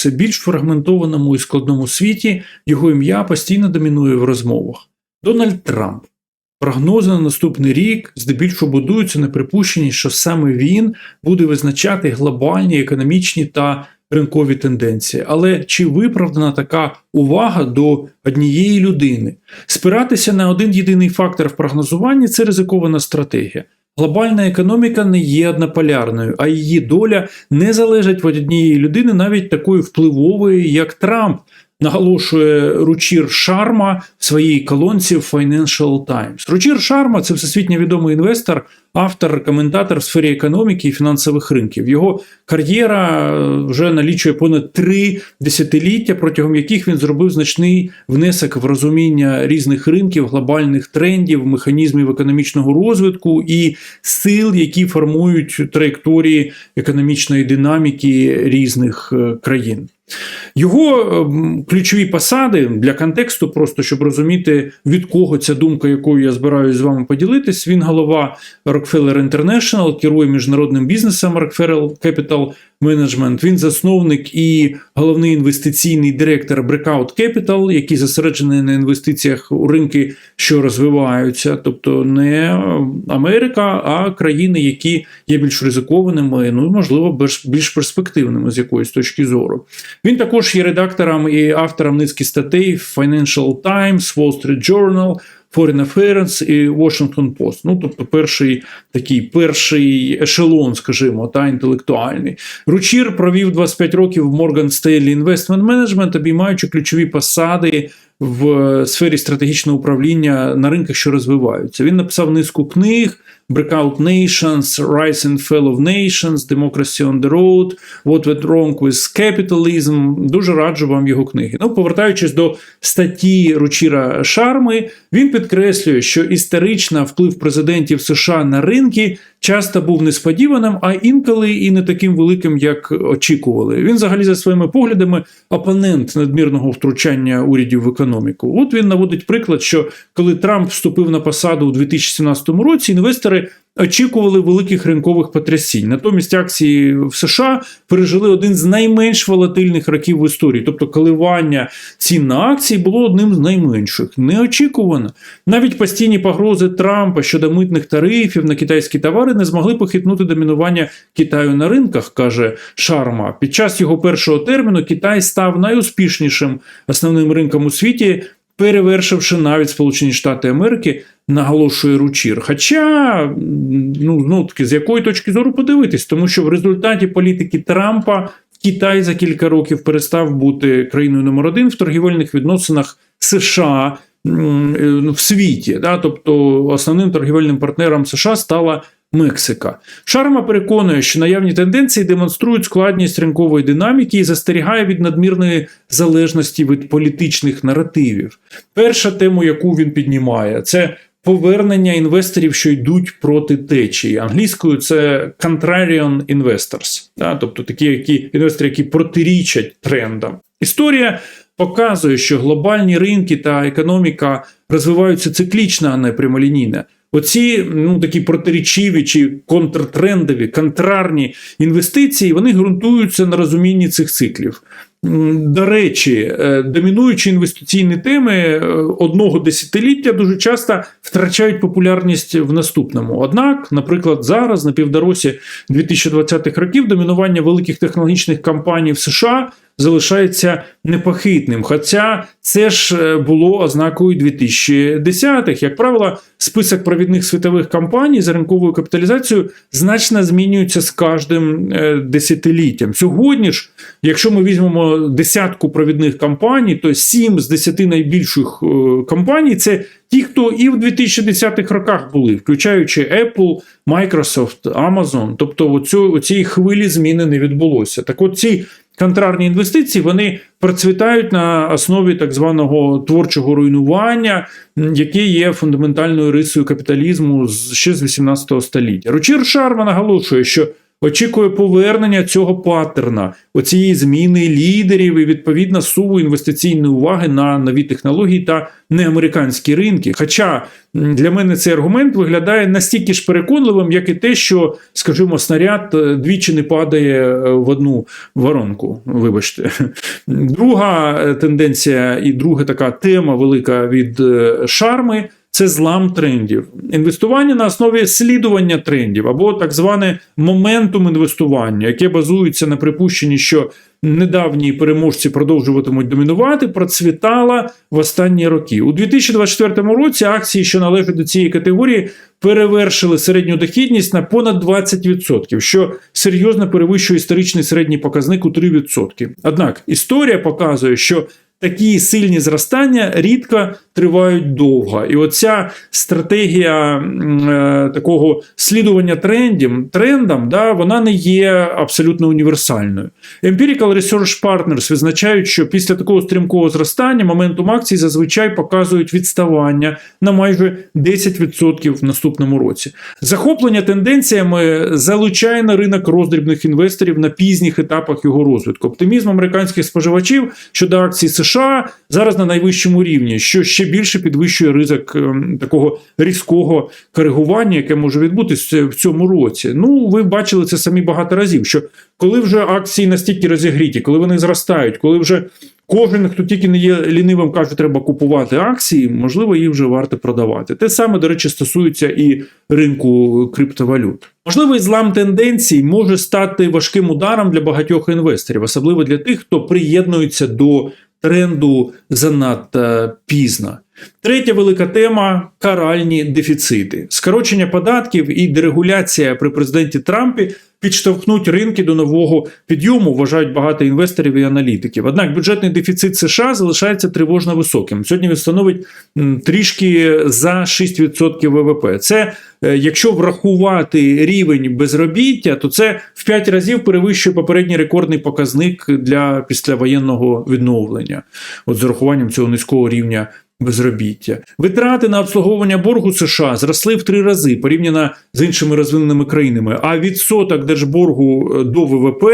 все більш фрагментованому і складному світі його ім'я постійно домінує в розмовах. Дональд Трамп. Прогнози на наступний рік здебільшого будуються на припущенні, що саме він буде визначати глобальні економічні та ринкові тенденції. Але чи виправдана така увага до однієї людини? Спиратися на один єдиний фактор в прогнозуванні це ризикована стратегія. Глобальна економіка не є однополярною, а її доля не залежить від однієї людини, навіть такої впливової, як Трамп, наголошує Ручір Шарма в своїй колонці Financial Times. Ручір Шарма це всесвітньо відомий інвестор, автор, коментатор в сфері економіки і фінансових ринків. Його кар'єра е, вже налічує понад три десятиліття, протягом яких він зробив значний внесок в розуміння різних ринків, глобальних трендів, механізмів економічного розвитку і сил, які формують траєкторії економічної динаміки різних е, країн. Його ем, ключові посади для контексту, просто щоб розуміти, від кого ця думка, якою я збираюся з вами поділитись. Він голова Rockefeller International, керує міжнародним бізнесом Rockefeller Capital Management. Він засновник і головний інвестиційний директор Breakout Capital, який зосереджений на інвестиціях у ринки, що розвиваються, тобто не Америка, а країни, які є більш ризикованими, ну можливо, більш перспективними з якоїсь точки зору. Він також є редактором і автором низки статей Financial Times, Wall Street Journal, Foreign Affairs і Washington Post. Ну, тобто, перший такий перший ешелон, скажімо, та інтелектуальний. Ручір провів 25 років в Morgan Stanley Investment Management, обіймаючи ключові посади в сфері стратегічного управління на ринках, що розвиваються. Він написав низку книг. Breakout Nations, Rise and Fall of Nations, Democracy on the Road, What Went Wrong with Capitalism. Дуже раджу вам його книги. Ну, повертаючись до статті Ручіра Шарми, він підкреслює, що історично вплив президентів США на ринки часто був несподіваним, а інколи і не таким великим, як очікували. Він, взагалі, за своїми поглядами, опонент надмірного втручання урядів в економіку. От він наводить приклад, що коли Трамп вступив на посаду у 2017 році, інвестори очікували великих ринкових потрясінь. Натомість акції в США пережили один з найменш волатильних років в історії. Тобто коливання цін на акції було одним з найменших. Неочікувано. Навіть постійні погрози Трампа щодо митних тарифів на китайські товари не змогли похитнути домінування Китаю на ринках, каже Шарма. Під час його першого терміну Китай став найуспішнішим основним ринком у світі перевершивши навіть Сполучені Штати Америки, наголошує Ручір. Хоча, ну, ну таки, з якої точки зору подивитись, тому що в результаті політики Трампа Китай за кілька років перестав бути країною номер один в торгівельних відносинах США. В світі, да, тобто основним торгівельним партнером США стала Мексика. Шарма переконує, що наявні тенденції демонструють складність ринкової динаміки і застерігає від надмірної залежності від політичних наративів. Перша тема, яку він піднімає, це повернення інвесторів, що йдуть проти течії. Англійською це contrarian investors, да? тобто такі які інвестори, які протирічать трендам. Історія. Показує, що глобальні ринки та економіка розвиваються циклічно, а не прямолінійно. Оці ну такі протирічиві чи контртрендові, контрарні інвестиції вони ґрунтуються на розумінні цих циклів. До речі, е, домінуючі інвестиційні теми е, одного десятиліття дуже часто втрачають популярність в наступному. Однак, наприклад, зараз на півдоросі 2020-х років домінування великих технологічних компаній в США залишається непохитним. Хоча це ж е, було ознакою 2010-х. Як правило, список провідних світових компаній за ринковою капіталізацією значно змінюється з кожним десятиліттям. Сьогодні ж, якщо ми візьмемо десятку провідних компаній, то сім з десяти найбільших е, компаній це ті, хто і в 2010-х роках були, включаючи Apple, Microsoft, Amazon. Тобто оцю, оцієї хвилі зміни не відбулося. Так от ці контрарні інвестиції вони процвітають на основі так званого творчого руйнування, яке є фундаментальною рисою капіталізму ще з 18 століття. Ручір Шарма наголошує, що очікує повернення цього паттерна, оцієї зміни лідерів і відповідно суву інвестиційної уваги на нові технології та неамериканські ринки. Хоча для мене цей аргумент виглядає настільки ж переконливим, як і те, що, скажімо, снаряд е, двічі не падає е, в одну воронку. Вибачте, друга е, тенденція і друга така тема велика від шарми. Це злам трендів, інвестування на основі слідування трендів або так зване моментум інвестування, яке базується на припущенні, що недавні переможці продовжуватимуть домінувати, процвітала в останні роки. У 2024 році акції, що належать до цієї категорії, перевершили середню дохідність на понад 20%, що серйозно перевищує історичний середній показник у 3%. Однак історія показує, що Такі сильні зростання рідко тривають довго. І оця стратегія е, такого слідування трендам, трендам да, вона не є абсолютно універсальною. Empirical Research Partners відзначають, що після такого стрімкого зростання моментум акцій зазвичай показують відставання на майже 10% в наступному році. Захоплення тенденціями залучає на ринок роздрібних інвесторів на пізніх етапах його розвитку. Оптимізм американських споживачів щодо акцій США зараз на найвищому рівні, що ще більше підвищує ризик ем, такого різкого коригування, яке може відбутися в цьому році. Ну, ви бачили це самі багато разів. Що коли вже акції настільки розігріті, коли вони зростають, коли вже кожен, хто тільки не є лінивим, каже, треба купувати акції, можливо, їх вже варто продавати. Те саме, до речі, стосується і ринку криптовалют. Можливий злам тенденцій може стати важким ударом для багатьох інвесторів, особливо для тих, хто приєднується до тренду занадто пізно. Третя велика тема каральні дефіцити. Скорочення податків і дерегуляція при президенті Трампі підштовхнуть ринки до нового підйому, вважають багато інвесторів і аналітиків. Однак бюджетний дефіцит США залишається тривожно високим. Сьогодні він становить трішки за 6% ВВП. Це е, якщо врахувати рівень безробіття, то це в 5 разів перевищує попередній рекордний показник для післявоєнного відновлення, от з урахуванням цього низького рівня. Безробіття витрати на обслуговування боргу США зросли в три рази порівняно з іншими розвиненими країнами. А відсоток держборгу е, до ВВП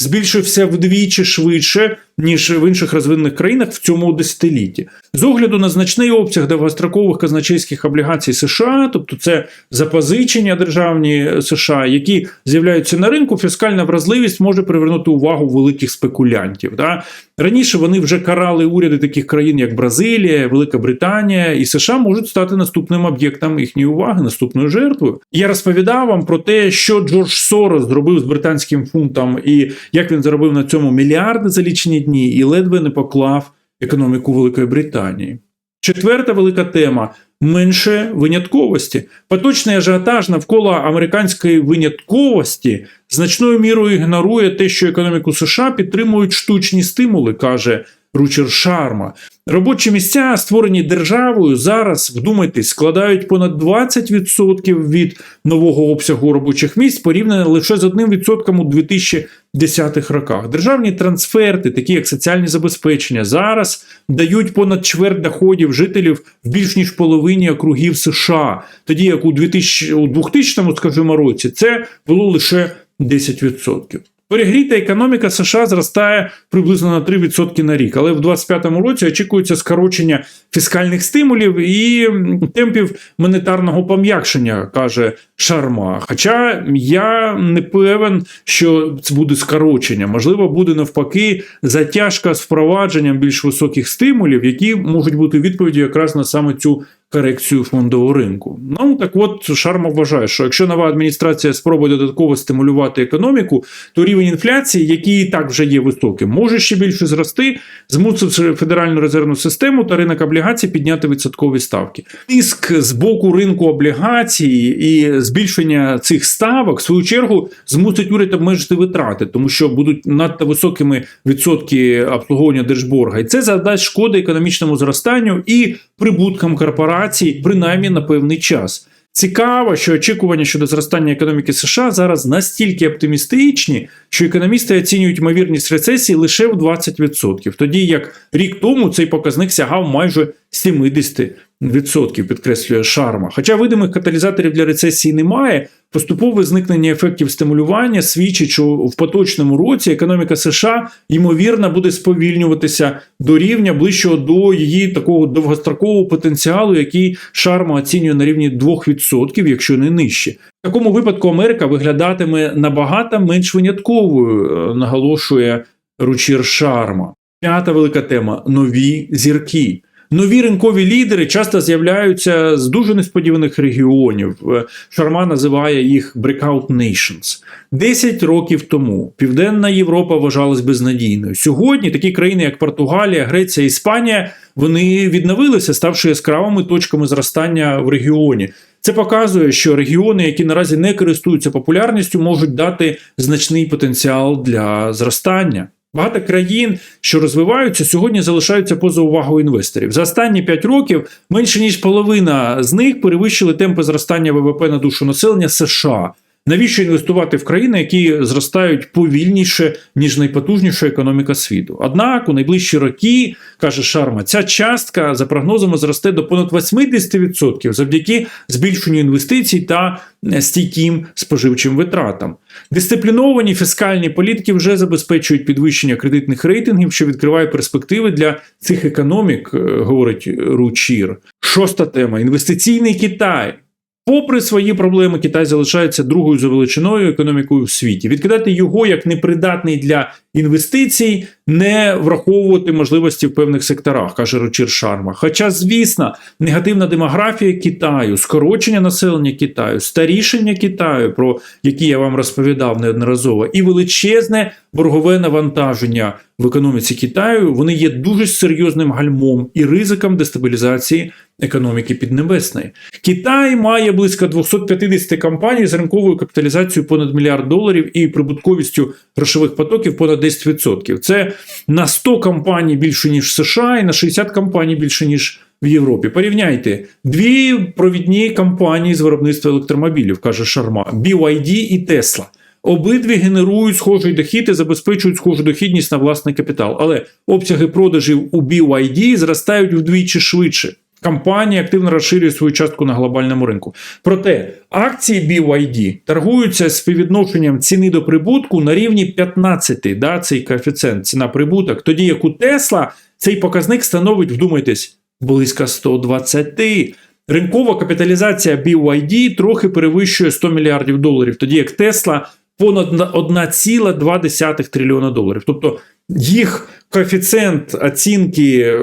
збільшився вдвічі швидше ніж в інших розвинених країнах в цьому десятилітті. З огляду на значний обсяг довгострокових казначейських облігацій США, тобто це запозичення державні США, які з'являються на ринку, фіскальна вразливість може привернути увагу великих спекулянтів. Да? Раніше вони вже карали уряди таких країн, як Бразилія, Велика Британія і США можуть стати наступним об'єктом їхньої уваги, наступною жертвою. Я розповідав вам про те, що Джордж Сорос зробив з британським фунтом, і як він заробив на цьому мільярди за лічені дні, і ледве не поклав економіку Великої Британії. Четверта велика тема. Менше винятковості. Поточний ажіотаж навколо американської винятковості значною мірою ігнорує те, що економіку США підтримують штучні стимули, каже Ручер Шарма. Робочі місця, створені державою, зараз, вдумайтесь, складають понад 20% від нового обсягу робочих місць порівняно лише з 1% у 2010-х роках. Державні трансферти, такі як соціальні забезпечення, зараз дають понад чверть доходів жителів в більш ніж половині округів США, тоді як у 2000, у 2000 скажімо, році це було лише 10%. Перегріта економіка США зростає приблизно на 3% на рік, але в 2025 році очікується скорочення фіскальних стимулів і темпів монетарного пом'якшення, каже Шарма. Хоча я не певен, що це буде скорочення. Можливо, буде навпаки затяжка з впровадженням більш високих стимулів, які можуть бути відповіддю якраз на саме цю корекцію фондового ринку. Ну так от Шарма вважає, що якщо нова адміністрація спробує додатково стимулювати економіку, то рівень інфляції, який і так вже є високим, може ще більше зрости, змусивши Федеральну резервну систему та ринок облігацій підняти відсоткові ставки. Тиск з боку ринку облігацій і збільшення цих ставок, в свою чергу, змусить уряд обмежити витрати, тому що будуть надто високими відсотки обслуговування держборга, і це завдасть шкоди економічному зростанню і прибуткам корпорацій, принаймні на певний час. Цікаво, що очікування щодо зростання економіки США зараз настільки оптимістичні, що економісти оцінюють ймовірність рецесії лише в 20%, тоді як рік тому цей показник сягав майже відсотків, підкреслює Шарма. Хоча видимих каталізаторів для рецесії немає, поступове зникнення ефектів стимулювання свідчить, що в поточному році економіка США ймовірно буде сповільнюватися до рівня ближчого до її такого довгострокового потенціалу, який Шарма оцінює на рівні 2%, якщо не нижче. В такому випадку Америка виглядатиме набагато менш винятковою, е, наголошує Ручір Шарма. П'ята велика тема нові зірки. Нові ринкові лідери часто з'являються з дуже несподіваних регіонів. Е, Шарма називає їх breakout nations. 10 років тому Південна Європа вважалась безнадійною. Сьогодні такі країни, як Португалія, Греція, Іспанія, вони відновилися, ставши яскравими точками зростання в регіоні. Це показує, що регіони, які наразі не користуються популярністю, можуть дати значний потенціал для зростання. Багато країн, що розвиваються, сьогодні залишаються поза увагою інвесторів. За останні 5 років менше ніж половина з них перевищили темпи зростання ВВП на душу населення США. Навіщо інвестувати в країни, які зростають повільніше ніж найпотужніша економіка світу? Однак у найближчі роки, каже Шарма, ця частка за прогнозами зросте до понад 80% завдяки збільшенню інвестицій та стійким споживчим витратам. Дисципліновані фіскальні політики вже забезпечують підвищення кредитних рейтингів, що відкриває перспективи для цих економік, е, говорить Ручір. Шоста тема інвестиційний Китай. Попри свої проблеми, Китай залишається другою за величиною економікою в світі. Відкидати його як непридатний для інвестицій, не враховувати можливості в певних секторах, каже Рочір Шарма. Хоча, звісно, негативна демографія Китаю, скорочення населення Китаю, старішення Китаю, про які я вам розповідав неодноразово, і величезне боргове навантаження в економіці Китаю, вони є дуже серйозним гальмом і ризиком дестабілізації економіки Піднебесної. Китай має близько 250 компаній з ринковою капіталізацією понад мільярд доларів і прибутковістю грошових потоків понад 10%. Це на 100 компаній більше ніж в США, і на 60 компаній більше ніж в Європі. Порівняйте дві провідні компанії з виробництва електромобілів, каже Шарма: BYD і Tesla. Обидві генерують схожий дохід і забезпечують схожу дохідність на власний капітал, але обсяги продажів у BYD зростають вдвічі швидше. Компанія активно розширює свою частку на глобальному ринку. Проте акції BYD торгуються співвідношенням ціни до прибутку на рівні 15, да, цей коефіцієнт ціна прибуток, тоді як у Tesla цей показник становить, вдумайтесь, близько 120. Ринкова капіталізація BYD трохи перевищує 100 мільярдів доларів, тоді як Tesla понад 1,2 трильйона доларів. Тобто їх коефіцієнт оцінки е,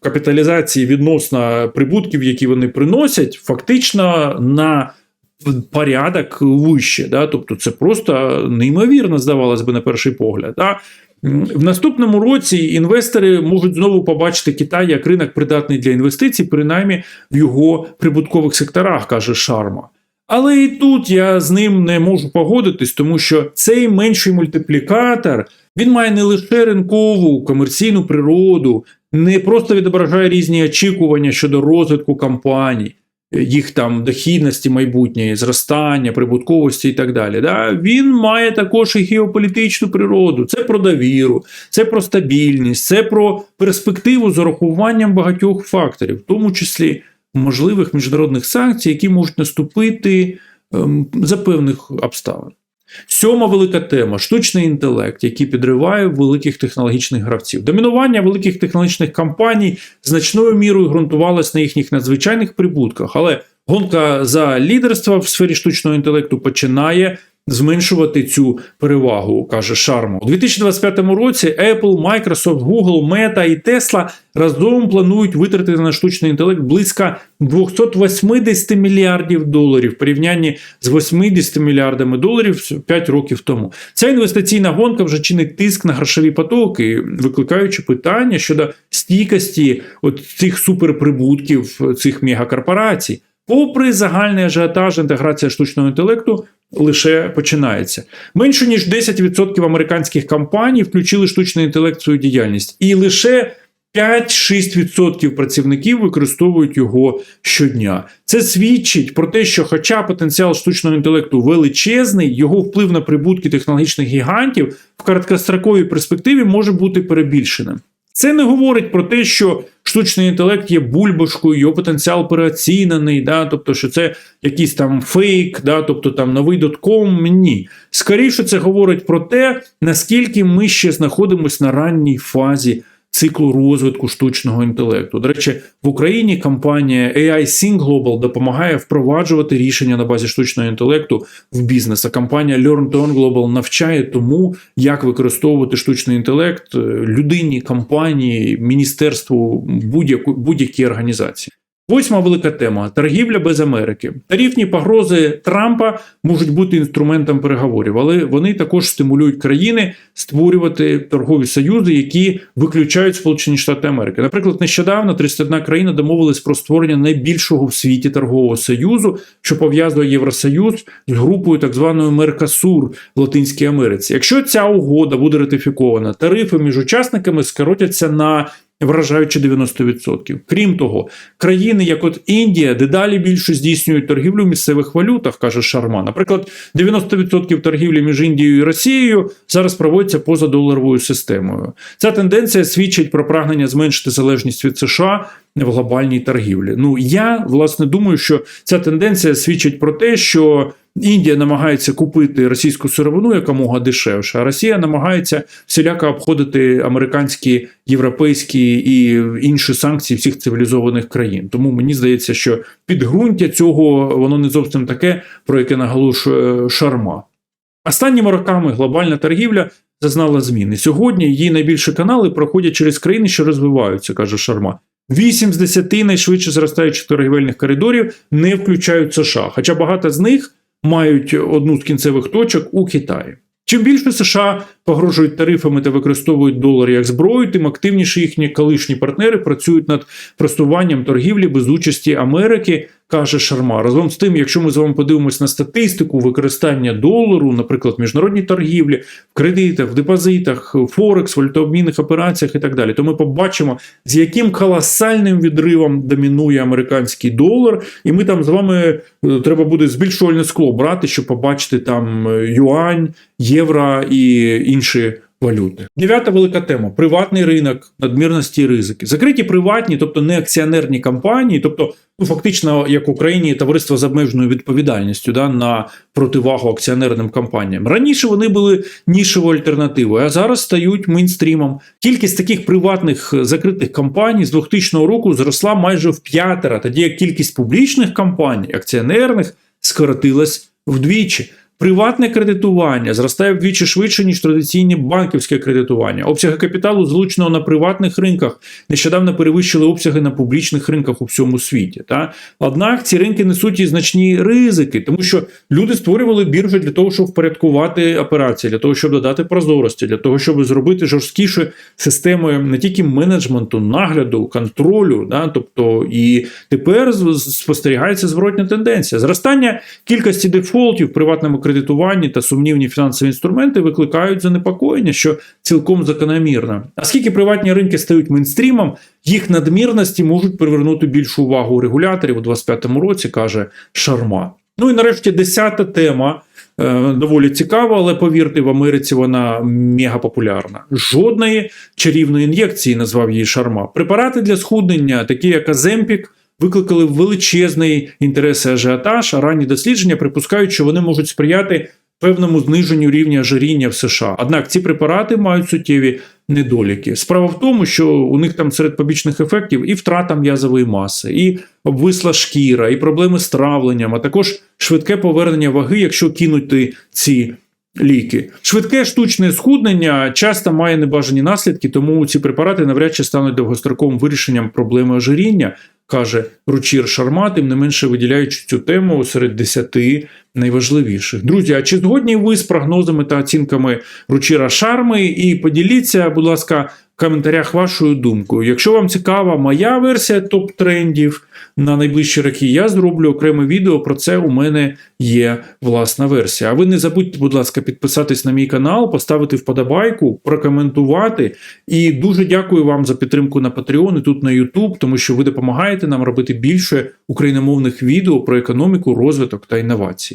капіталізації відносно прибутків, які вони приносять, фактично на порядок вище. Да? Тобто це просто неймовірно, здавалось би, на перший погляд. Да? В наступному році інвестори можуть знову побачити Китай як ринок придатний для інвестицій, принаймні в його прибуткових секторах, каже Шарма. Але і тут я з ним не можу погодитись, тому що цей менший мультиплікатор він має не лише ринкову комерційну природу, не просто відображає різні очікування щодо розвитку компаній, їх там дохідності майбутньої, зростання, прибутковості і так далі. Да? Він має також і геополітичну природу. Це про довіру, це про стабільність, це про перспективу з урахуванням багатьох факторів, в тому числі можливих міжнародних санкцій, які можуть наступити ем, за певних обставин. Сьома велика тема штучний інтелект, який підриває великих технологічних гравців. Домінування великих технологічних компаній значною мірою ґрунтувалось на їхніх надзвичайних прибутках, але гонка за лідерство в сфері штучного інтелекту починає зменшувати цю перевагу, каже Шарма. У 2025 році Apple, Microsoft, Google, Meta і Tesla разом планують витратити на штучний інтелект близько 280 мільярдів доларів в порівнянні з 80 мільярдами доларів 5 років тому. Ця інвестиційна гонка вже чинить тиск на грошові потоки, викликаючи питання щодо стійкості от цих суперприбутків цих мегакорпорацій. Попри загальний ажіотаж, інтеграція штучного інтелекту лише починається. Менше ніж 10% американських компаній включили штучний інтелект в свою діяльність, і лише 5-6% працівників використовують його щодня. Це свідчить про те, що, хоча потенціал штучного інтелекту величезний, його вплив на прибутки технологічних гігантів в короткостроковій перспективі може бути перебільшеним. Це не говорить про те, що штучний інтелект є бульбашкою, його потенціал переоцінений, да, тобто, що це якийсь там фейк, да, тобто там новий дотком. Ні. Скоріше, це говорить про те, наскільки ми ще знаходимося на ранній фазі циклу розвитку штучного інтелекту. До речі, в Україні компанія AI Sync Global допомагає впроваджувати рішення на базі штучного інтелекту в бізнес. А компанія Learn to Earn Global навчає тому, як використовувати штучний інтелект е, людині, компанії, міністерству будь-якій організації. Восьма велика тема торгівля без Америки. Тарифні погрози Трампа можуть бути інструментом переговорів, але вони також стимулюють країни створювати торгові союзи, які виключають Сполучені Штати Америки. Наприклад, нещодавно 31 країна домовилась про створення найбільшого в світі торгового союзу, що пов'язує Євросоюз з групою так званої Меркасур в Латинській Америці. Якщо ця угода буде ратифікована, тарифи між учасниками скоротяться на Вражаючи 90%. Крім того, країни, як от Індія, дедалі більше здійснюють торгівлю в місцевих валютах, каже Шарма. Наприклад, 90% торгівлі між Індією і Росією зараз проводиться поза доларовою системою. Ця тенденція свідчить про прагнення зменшити залежність від США в глобальній торгівлі. Ну я власне думаю, що ця тенденція свідчить про те, що Індія намагається купити російську сировину якомога дешевше, а Росія намагається всіляко обходити американські, європейські і інші санкції всіх цивілізованих країн. Тому мені здається, що підґрунтя цього воно не зовсім таке, про яке наголошує Шарма. Останніми роками глобальна торгівля зазнала зміни. Сьогодні її найбільші канали проходять через країни, що розвиваються, каже Шарма. 8 з 10 найшвидше зростаючих торгівельних коридорів не включають США, хоча багато з них мають одну з кінцевих точок у Китаї. Чим більше США погрожують тарифами та використовують долар як зброю, тим активніше їхні колишні партнери працюють над просуванням торгівлі без участі Америки, каже Шарма. Разом з тим, якщо ми з вами подивимось на статистику використання долару, наприклад, в міжнародній торгівлі, в кредитах, в депозитах, Форекс, валютообмінних операціях і так далі, то ми побачимо, з яким колосальним відривом домінує американський долар, і ми там з вами е, треба буде збільшувальне скло брати, щоб побачити там е, юань, євро і інші. Валюти. Дев'ята велика тема: приватний ринок, надмірності і ризики. Закриті приватні, тобто не акціонерні компанії, тобто, ну фактично, як в Україні товариство з обмеженою відповідальністю да, на противагу акціонерним компаніям. Раніше вони були нішевою альтернативою, а зараз стають мейнстрімом. Кількість таких приватних закритих компаній з 2000 року зросла майже в п'ятеро, тоді як кількість публічних компаній, акціонерних, скоротилась вдвічі. Приватне кредитування зростає вдвічі швидше, ніж традиційне банківське кредитування. Обсяги капіталу, залученого на приватних ринках, нещодавно перевищили обсяги на публічних ринках у всьому світі. Та? Однак ці ринки несуть і значні ризики, тому що люди створювали біржі для того, щоб впорядкувати операції, для того, щоб додати прозорості, для того, щоб зробити жорсткіші системи не тільки менеджменту, нагляду, контролю. Да? Тобто і тепер спостерігається зворотня тенденція. Зростання кількості дефолтів в приватному кредитуванні та сумнівні фінансові інструменти викликають занепокоєння, що цілком закономірно. Оскільки приватні ринки стають мейнстрімом, їх надмірності можуть привернути більшу увагу регуляторів у 2025 році, каже Шарма. Ну і нарешті десята тема. е, Доволі цікава, але повірте, в Америці вона мега популярна. Жодної чарівної ін'єкції назвав її Шарма. Препарати для схуднення, такі як Аземпік, викликали величезний інтерес і ажіотаж, а ранні дослідження припускають, що вони можуть сприяти певному зниженню рівня ожиріння в США. Однак ці препарати мають суттєві недоліки. Справа в тому, що у них там серед побічних ефектів і втрата м'язової маси, і обвисла шкіра, і проблеми з травленням, а також швидке повернення ваги, якщо кинути ці. Ліки швидке штучне схуднення часто має небажані наслідки, тому ці препарати навряд чи стануть довгостроковим вирішенням проблеми ожиріння, каже Ручір Шарма, тим не менше виділяючи цю тему серед десяти найважливіших. Друзі, а чи згодні ви з прогнозами та оцінками Ручіра Шарми? І поділіться, будь ласка, коментарях вашою думкою. Якщо вам цікава моя версія топ-трендів на найближчі роки, я зроблю окреме відео. Про це у мене є власна версія. А ви не забудьте, будь ласка, підписатись на мій канал, поставити вподобайку, прокоментувати. І дуже дякую вам за підтримку на Patreon і тут на YouTube, тому що ви допомагаєте нам робити більше україномовних відео про економіку, розвиток та інновації.